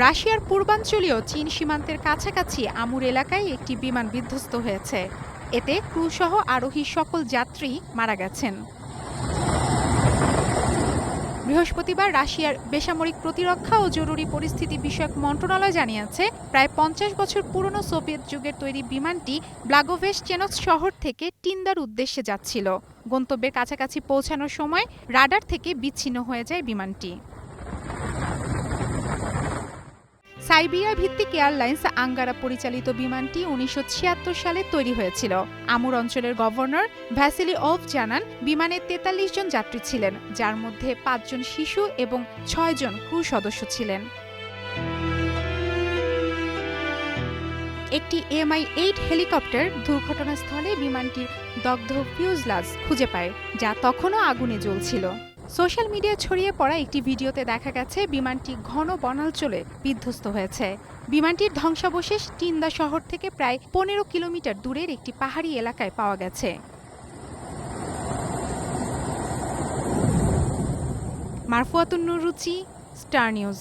রাশিয়ার পূর্বাঞ্চলীয় চীন সীমান্তের কাছাকাছি আমুর এলাকায় একটি বিমান বিধ্বস্ত হয়েছে। এতে ক্রুসহ আরোহী সকল যাত্রী মারা গেছেন। বৃহস্পতিবার রাশিয়ার বেসামরিক প্রতিরক্ষা ও জরুরি পরিস্থিতি বিষয়ক মন্ত্রণালয় জানিয়েছে, প্রায় পঞ্চাশ বছর পুরনো সোভিয়েত যুগের তৈরি বিমানটি ব্লাগোভেস চেনক্স শহর থেকে টিন্দার উদ্দেশ্যে যাচ্ছিল। গন্তব্যের কাছাকাছি পৌঁছানোর সময় রাডার থেকে বিচ্ছিন্ন হয়ে যায় বিমানটি। সাইবিয়া ভিত্তিক এয়ারলাইন্স আঙ্গারা পরিচালিত বিমানটি উনিশশো ছিয়াত্তর সালে তৈরি হয়েছিল। আমুর অঞ্চলের গভর্নর ভ্যাসিলি অফ জানান, বিমানে তেতাল্লিশ জন যাত্রী ছিলেন, যার মধ্যে পাঁচজন শিশু এবং ছয়জন ক্রু সদস্য ছিলেন। একটি এমআই এইট হেলিকপ্টার দুর্ঘটনাস্থলে বিমানটির দগ্ধ ফিউজলাজ খুঁজে পায়, যা তখনও আগুনে জ্বলছিল। সোশ্যাল মিডিয়ায় ছড়িয়ে পড়া একটি ভিডিওতে দেখা গেছে, বিমানটি ঘন বনাঞ্চলে বিধ্বস্ত হয়েছে। বিমানটির ধ্বংসাবশেষ টিন্দা শহর থেকে প্রায় পনেরো কিলোমিটার দূরের একটি পাহাড়ি এলাকায় পাওয়া গেছে। মারফুয়াতুন রুচি, স্টার নিউজ।